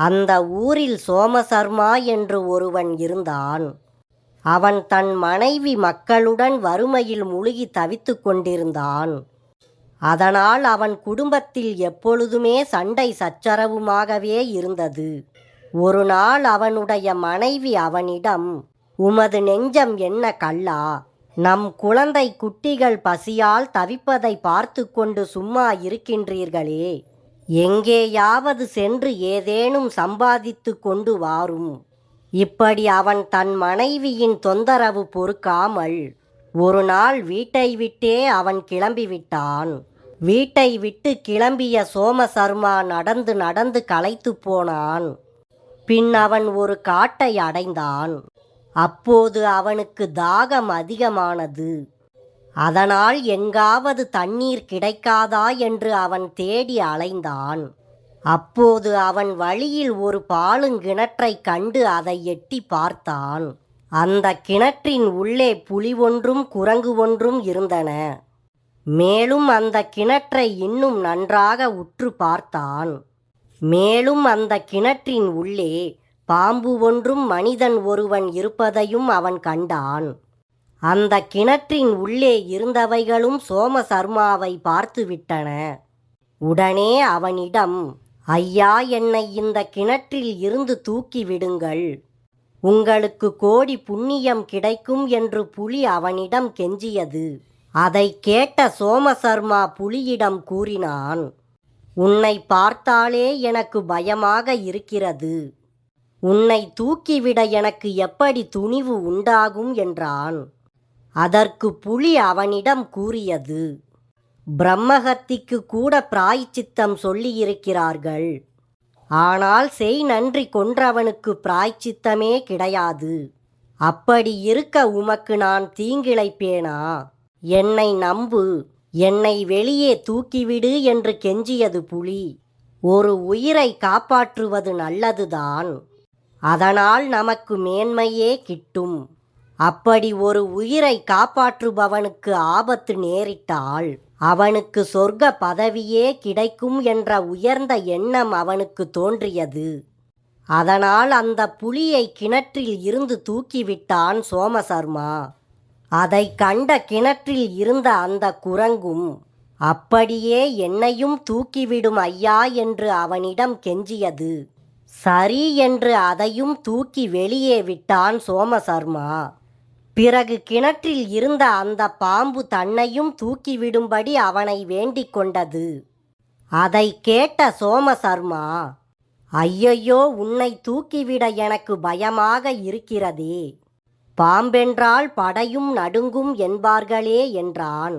அந்த ஊரில் சோமசர்மா என்று ஒருவன் இருந்தான். அவன் தன் மனைவி மக்களுடன் வறுமையில் முழுகி தவித்துக் கொண்டிருந்தான். அதனால் அவன் குடும்பத்தில் எப்பொழுதுமே சண்டை சச்சரவுமாகவே இருந்தது. ஒரு நாள் அவனுடைய மனைவி அவனிடம் உமது நெஞ்சம் என்ன கல்லா? நம் குழந்தை குட்டிகள் பசியால் தவிப்பதை பார்த்து கொண்டு சும்மா இருக்கின்றீர்களே. எங்கேயாவது சென்று ஏதேனும் சம்பாதித்து கொண்டு வாரும். இப்படி அவன் தன் மனைவியின் தொந்தரவு பொறுக்காமல் ஒரு நாள் வீட்டை விட்டே அவன் கிளம்பிவிட்டான். வீட்டை விட்டு கிளம்பிய சோமசர்மா நடந்து நடந்து களைத்து போனான். பின் அவன் ஒரு காட்டை அடைந்தான். அப்போது அவனுக்கு தாகம் அதிகமானது. அதனால் எங்காவது தண்ணீர் கிடைக்காதா என்று அவன் தேடி அலைந்தான். அப்போது அவன் வழியில் ஒரு பாலுங்கிணற்றை கண்டு அதை எட்டி பார்த்தான். அந்த கிணற்றின் உள்ளே புலி ஒன்றும் குரங்கு ஒன்றும் இருந்தன. மேலும் அந்த கிணற்றை இன்னும் நன்றாக உற்று பார்த்தான். மேலும் அந்த கிணற்றின் உள்ளே பாம்பு ஒன்றும் மனிதன் ஒருவன் இருப்பதையும் அவன் கண்டான். அந்த கிணற்றின் உள்ளே இருந்தவைகளும் சோமசர்மாவை பார்த்துவிட்டன. உடனே அவனிடம் ஐயா என்னை இந்த கிணற்றில் இருந்து தூக்கி விடுங்கள். உங்களுக்கு கோடி புண்ணியம் கிடைக்கும் என்று புலி அவனிடம் கெஞ்சியது. அதை கேட்ட சோமசர்மா புலியிடம் கூறினான் உன்னை பார்த்தாலே எனக்கு பயமாக இருக்கிறது. உன்னை தூக்கிவிட எனக்கு எப்படி துணிவு உண்டாகும்? என்றான். அதற்கு புலி அவனிடம் கூறியது பிரம்மஹத்திக்கு கூட பிராய்ச்சித்தம் சொல்லியிருக்கிறார்கள். ஆனால் செய் நன்றி கொன்றவனுக்கு பிராய்ச்சித்தமே கிடையாது. அப்படி இருக்க உமக்கு நான் தீங்கிழைப்பேனா? என்னை நம்பு. என்னை வெளியே தூக்கிவிடு என்று கெஞ்சியது புலி. ஒரு உயிரை காப்பாற்றுவது நல்லதுதான். அதனால் நமக்கு மேன்மையே கிட்டும். அப்படி ஒரு உயிரை காப்பாற்றுபவனுக்கு ஆபத்து நேரிட்டால் அவனுக்கு சொர்க்க பதவியே கிடைக்கும் என்ற உயர்ந்த எண்ணம் அவனுக்கு தோன்றியது. அதனால் அந்த புலியை கிணற்றில் இருந்து தூக்கிவிட்டான் சோமசர்மா. அதை கண்ட கிணற்றில் இருந்த அந்த குரங்கும் அப்படியே என்னையும் தூக்கிவிடும் ஐயா என்று அவனிடம் கெஞ்சியது. சரி என்று அதையும் தூக்கி வெளியே விட்டான் சோமசர்மா. பிறகு கிணற்றில் இருந்த அந்த பாம்பு தன்னையும் தூக்கிவிடும்படி அவனை வேண்டிக் கொண்டது. அதை கேட்ட சோமசர்மா ஐயையோ உன்னை தூக்கிவிட எனக்கு பயமாக இருக்கிறதே. பாம்பென்றால் படையும் நடுங்கும் என்பார்களே என்றான்.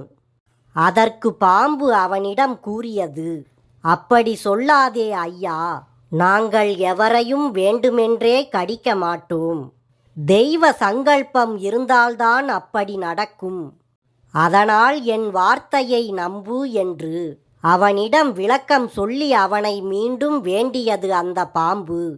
அதற்கு பாம்பு அவனிடம் கூறியது அப்படி சொல்லாதே ஐயா நாங்கள் எவரையும் வேண்டுமென்றே கடிக்க மாட்டோம். தெய்வ சங்கல்பம் இருந்தால்தான் அப்படி நடக்கும். அதனால் என் வார்த்தையை நம்பு என்று அவனிடம் விளக்கம் சொல்லி அவனை மீண்டும் வேண்டியது அந்த பாம்பு.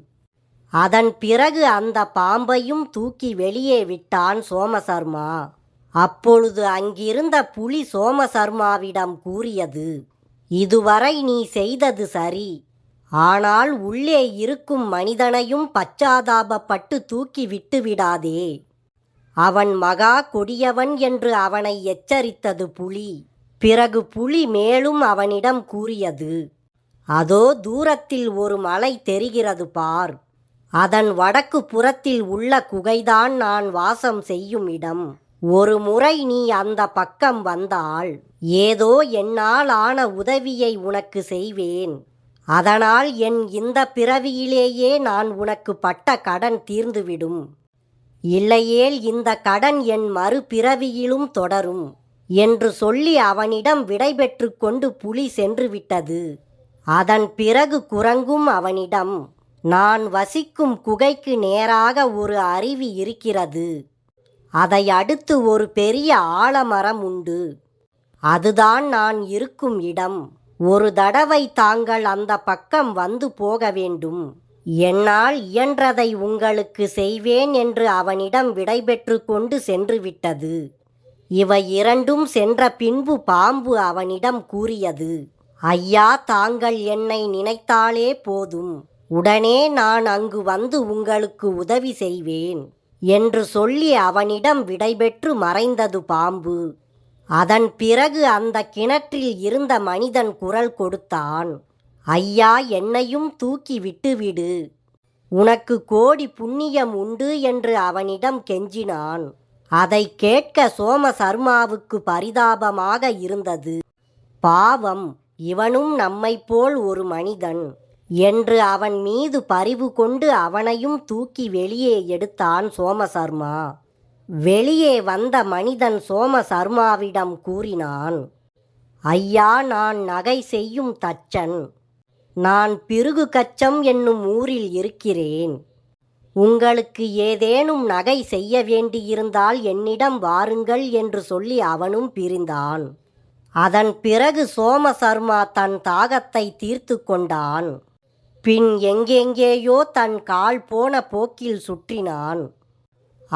அதன் பிறகு அந்த பாம்பையும் தூக்கி வெளியே விட்டான் சோமசர்மா. அப்பொழுது அங்கிருந்த புலி சோமசர்மாவிடம் கூறியது இதுவரை நீ செய்தது சரி. ஆனால் உள்ளே இருக்கும் மனிதனையும் பச்சாதாபப்பட்டு தூக்கி விட்டு விடாதே. அவன் மகா கொடியவன் என்று அவனை எச்சரித்தது புலி. பிறகு புலி மேலும் அவனிடம் கூறியது அதோ தூரத்தில் ஒரு மலை தெரிகிறது பார். அதன் வடக்கு புறத்தில் உள்ள குகைதான் நான் வாசம் செய்யும் இடம். ஒரு முறை நீ அந்த பக்கம் வந்தால் ஏதோ என்னால் ஆன உதவியை உனக்கு செய்வேன். அதனால் என் இந்த பிறவியிலேயே நான் உனக்கு பட்ட கடன் தீர்ந்துவிடும். இல்லையேல் இந்த கடன் என் மறுபிறவியிலும் தொடரும் என்று சொல்லி அவனிடம் விடைபெற்று கொண்டு புலி சென்று விட்டது அதன் பிறகு குரங்கும் அவனிடம் நான் வசிக்கும் குகைக்கு நேராக ஒரு அருவி இருக்கிறது. அதை அடுத்து ஒரு பெரிய ஆலமரம் உண்டு. அதுதான் நான் இருக்கும் இடம். ஒரு தடவை தாங்கள் அந்த பக்கம் வந்து போக வேண்டும். என்னால் இயன்றதை உங்களுக்கு செய்வேன் என்று அவனிடம் விடைபெற்று கொண்டு சென்று விட்டது. இவை இரண்டும் சென்ற பின்பு பாம்பு அவனிடம் கூறியது ஐயா தாங்கள் என்னை நினைத்தாலே போதும். உடனே நான் அங்கு வந்து உங்களுக்கு உதவி செய்வேன் என்று சொல்லி அவனிடம் விடைபெற்று மறைந்தது பாம்பு. அதன் பிறகு அந்த கிணற்றில் இருந்த மனிதன் குரல் கொடுத்தான் ஐயா என்னையும் தூக்கி விட்டுவிடு. உனக்கு கோடி புண்ணியம் உண்டு என்று அவனிடம் கெஞ்சினான். அதை கேட்க சோமசர்மாவுக்கு பரிதாபமாக இருந்தது. பாவம் இவனும் நம்மை போல் ஒரு மனிதன் என்று அவன் மீது பரிவு கொண்டு அவனையும் தூக்கி வெளியே எடுத்தான் சோமசர்மா. வெளியே வந்த மனிதன் சோமசர்மாவிடம் கூறினான் ஐயா நான் நகை செய்யும் தச்சன். நான் பிருகு கச்சம் என்னும் ஊரில் இருக்கிறேன். உங்களுக்கு ஏதேனும் நகை செய்ய வேண்டியிருந்தால் என்னிடம் வாருங்கள் என்று சொல்லி அவனும் பிரிந்தான். அதன் பிறகு சோமசர்மா தன் தாகத்தை தீர்த்து கொண்டான். பின் எங்கெங்கேயோ தன் கால் போன போக்கில் சுற்றினான்.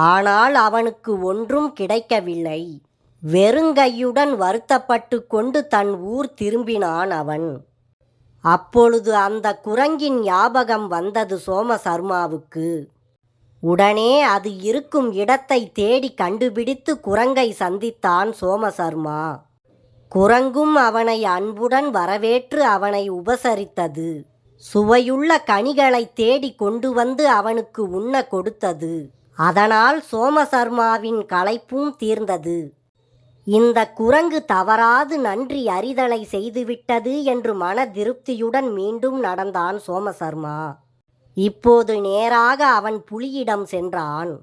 ஆனால் அவனுக்கு ஒன்றும் கிடைக்கவில்லை. வெறுங்கையுடன் வருத்தப்பட்டு கொண்டு தன் ஊர் திரும்பினான் அவன். அப்பொழுது அந்த குரங்கின் ஞாபகம் வந்தது சோமசர்மாவுக்கு. உடனே அது இருக்கும் இடத்தை தேடி கண்டுபிடித்து குரங்கை சந்தித்தான் சோமசர்மா. குரங்கும் அவனை அன்புடன் வரவேற்று அவனை உபசரித்தது. சுவையுள்ள கனிகளை தேடி கொண்டு வந்து அவனுக்கு உண்ண கொடுத்தது. அதனால் சோமசர்மாவின் களைப்பும் தீர்ந்தது. இந்த குரங்கு தவறாது நன்றி அறிதலை செய்துவிட்டது என்று மன திருப்தியுடன் மீண்டும் நடந்தான் சோமசர்மா. இப்போது நேராக அவன் புலியிடம் சென்றான்.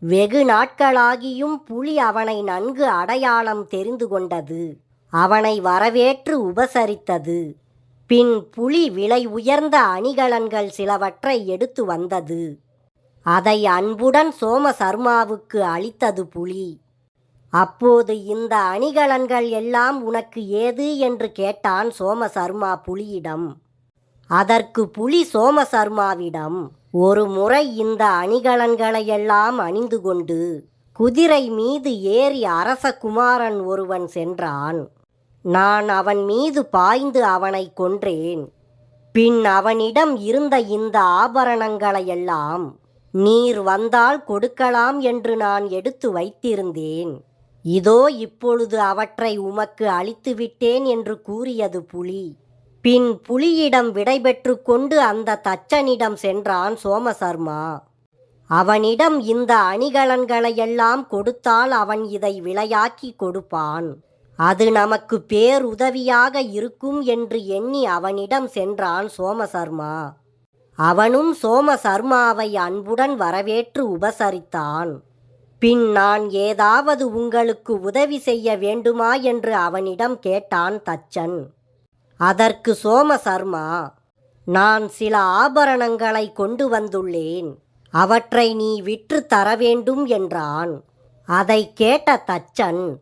வெகு நாட்களாகியும் புலி அவனை நன்கு அடையாளம் தெரிந்து கொண்டது. அவனை வரவேற்று உபசரித்தது. பின் புலி விலை உயர்ந்த அணிகலன்கள் சிலவற்றை எடுத்து வந்தது. அதை அன்புடன் சோமசர்மாவுக்கு அளித்தது புலி. அப்போது இந்த அணிகலன்கள் எல்லாம் உனக்கு ஏது என்று கேட்டான் சோமசர்மா புலியிடம். அதற்கு புலி சோமசர்மாவிடம் ஒரு முறை இந்த அணிகலன்களையெல்லாம் அணிந்து கொண்டு குதிரை மீது ஏறி அரச குமாரன் ஒருவன் சென்றான். நான் அவன் மீது பாய்ந்து அவனை கொன்றேன். பின் அவனிடம் இருந்த இந்த ஆபரணங்களையெல்லாம் நீர் வந்தால் கொடுக்கலாம் என்று நான் எடுத்து வைத்திருந்தேன். இதோ இப்பொழுது அவற்றை உமக்கு அளித்துவிட்டேன் என்று கூறியது புலி. பின் புலியிடம் விடைபெற்று கொண்டு அந்த தச்சனிடம் சென்றான் சோமசர்மா. அவனிடம் இந்த அணிகலன்களையெல்லாம் கொடுத்தால் அவன் இதை விலையாக்கி கொடுப்பான். அது நமக்கு பேருதவியாக இருக்கும் என்று எண்ணி அவனிடம் சென்றான் சோமசர்மா. அவனும் சோமசர்மாவை அன்புடன் வரவேற்று உபசரித்தான். பின் நான் ஏதாவது உங்களுக்கு உதவி செய்ய வேண்டுமா என்று அவனிடம் கேட்டான் தச்சன். அதற்கு சோமசர்மா நான் சில ஆபரணங்களை கொண்டு வந்துள்ளேன். அவற்றை நீ விற்று தர வேண்டும் என்றான். அதை கேட்ட தச்சன்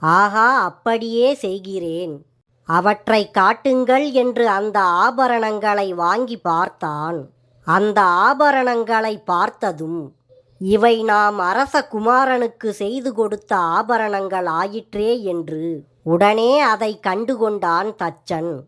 ஆஹா அப்படியே செய்கிறேன். அவற்றை காட்டுங்கள் என்று அந்த ஆபரணங்களை வாங்கி பார்த்தான். அந்த ஆபரணங்களை பார்த்ததும் இவை நாம் அரச குமாரனுக்கு செய்து கொடுத்த ஆபரணங்கள் ஆயிற்றே என்று உடனே அதை கண்டுகொண்டான் தச்சன்.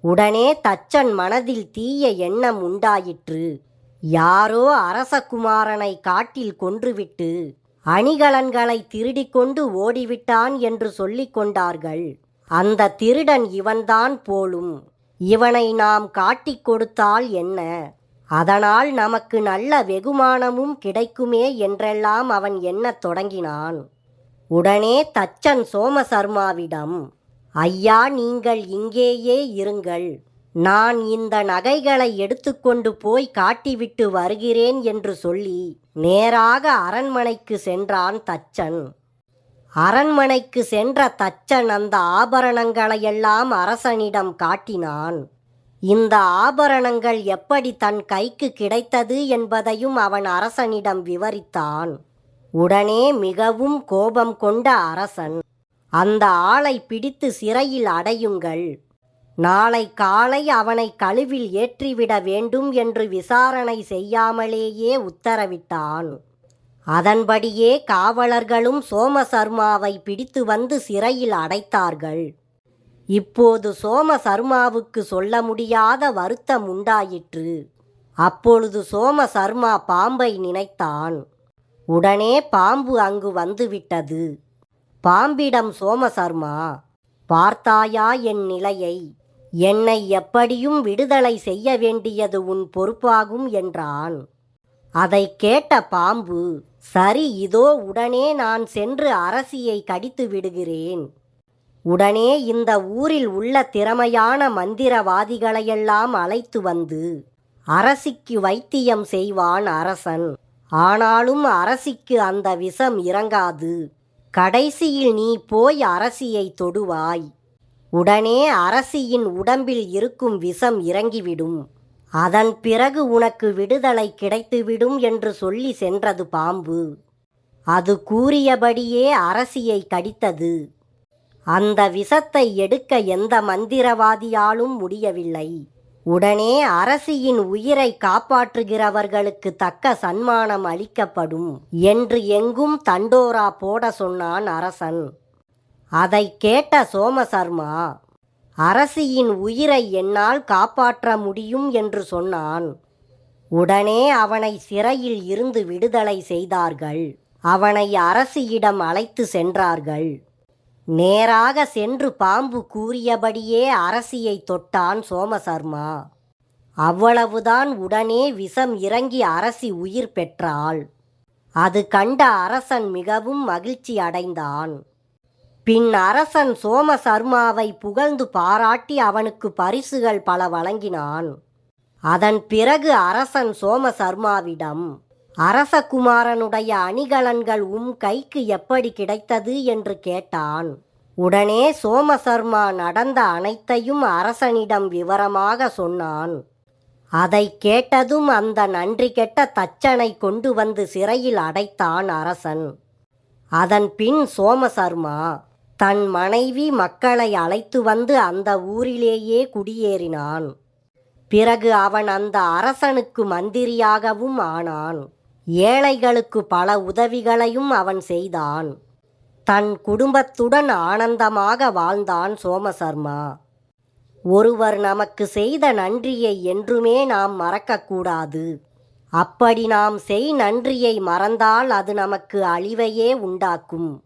உடனே தச்சன் மனதில் தீய எண்ணம் உண்டாயிற்று. யாரோ அரசகுமாரனை காட்டில் கொன்றுவிட்டு அணிகலன்களை திருடிக்கொண்டு ஓடிவிட்டான் என்று சொல்லிக் கொண்டார்கள். அந்த திருடன் இவன்தான் போலும். இவனை நாம் காட்டிக் கொடுத்தால் என்ன? அதனால் நமக்கு நல்ல வெகுமானமும் கிடைக்குமே என்றெல்லாம் அவன் எண்ணத் தொடங்கினான். உடனே தச்சன் சோமசர்மாவிடம் ஐயா நீங்கள் இங்கேயே இருங்கள். நான் இந்த நகைகளை எடுத்துக்கொண்டு போய் காட்டிவிட்டு வருகிறேன் என்று சொல்லி நேராக அரண்மனைக்கு சென்றான் தச்சன். அரண்மனைக்கு சென்ற தச்சன் அந்த ஆபரணங்களையெல்லாம் அரசனிடம் காட்டினான். இந்த ஆபரணங்கள் எப்படி தன் கைக்கு கிடைத்தது என்பதையும் அவன் அரசனிடம் விவரித்தான். உடனே மிகவும் கோபம் கொண்ட அரசன் அந்த ஆளை பிடித்து சிறையில் அடையுங்கள். நாளை காலை அவனை கழுவில் ஏற்றிவிட வேண்டும் என்று விசாரணை செய்யாமலேயே உத்தரவிட்டான். அதன்படியே காவலர்களும் சோமசர்மாவை பிடித்து வந்து சிறையில் அடைத்தார்கள். இப்போது சோமசர்மாவுக்கு சொல்ல முடியாத வருத்தம் உண்டாயிற்று. அப்பொழுது சோம சர்மா பாம்பை நினைத்தான். உடனே பாம்பு அங்கு வந்துவிட்டது. பாம்பிடம் சோமசர்மா பார்த்தாயா என் நிலையை? என்னை எப்படியும் விடுதலை செய்ய வேண்டியது உன் பொறுப்பாகும் என்றான். அதை கேட்ட பாம்பு சரி இதோ உடனே நான் சென்று அரசியை கடித்து விடுகிறேன். உடனே இந்த ஊரில் உள்ள திறமையான மந்திரவாதிகளையெல்லாம் அழைத்து வந்து அரசிக்கு வைத்தியம் செய்வான் அரசன். ஆனாலும் அரசிக்கு அந்த விஷம் இறங்காது. கடைசியில் நீ போய் அரசியை தொடுவாய். உடனே அரசியின் உடம்பில் இருக்கும் விஷம் இறங்கிவிடும். அதன் பிறகு உனக்கு விடுதலை கிடைத்துவிடும் என்று சொல்லி சென்றது பாம்பு. அது கூறியபடியே அரசியை கடித்தது. அந்த விஷத்தை எடுக்க எந்த மந்திரவாதியாலும் முடியவில்லை. உடனே அரசியின் உயிரை காப்பாற்றுகிறவர்களுக்கு தக்க சன்மானம் அளிக்கப்படும் என்று எங்கும் தண்டோரா போட சொன்னான் அரசன். அதை கேட்ட சோமசர்மா அரசியின் உயிரை என்னால் காப்பாற்ற முடியும் என்று சொன்னான். உடனே அவனை சிறையில் இருந்து விடுதலை செய்தார்கள். அவனை அரசியிடம் அழைத்து சென்றார்கள். நேராக சென்று பாம்பு கூறியபடியே அரசியை தொட்டான் சோமசர்மா. அவ்வளவுதான் உடனே விஷம் இறங்கி அரசி உயிர் பெற்றாள். அது கண்ட அரசன் மிகவும் மகிழ்ச்சி அடைந்தான். பின் அரசன் சோமசர்மாவை புகழ்ந்து பாராட்டி அவனுக்கு பரிசுகள் பல வழங்கினான். அதன் பிறகு அரசன் சோமசர்மாவிடம் அரசகுமாரனுடைய அணிகலன்கள் உம் கைக்கு எப்படி கிடைத்தது? என்று கேட்டான். உடனே சோமசர்மா நடந்த அனைத்தையும் அரசனிடம் விவரமாக சொன்னான். அதை கேட்டதும் அந்த நன்றி கெட்ட தச்சனை கொண்டு வந்து சிறையில் அடைத்தான் அரசன். அதன் பின் சோமசர்மா தன் மனைவி மக்களை அழைத்து வந்து அந்த ஊரிலேயே குடியேறினான். பிறகு அவன் அந்த அரசனுக்கு மந்திரியாகவும் ஆனான். ஏழைகளுக்கு பல உதவிகளையும் அவன் செய்தான். தன் குடும்பத்துடன் ஆனந்தமாக வாழ்ந்தான் சோமசர்மா. ஒருவர் நமக்கு செய்த நன்றியை என்றுமே நாம் மறக்கக்கூடாது. அப்படி நாம் செய் நன்றியை மறந்தால் அது நமக்கு அழிவையே உண்டாக்கும்.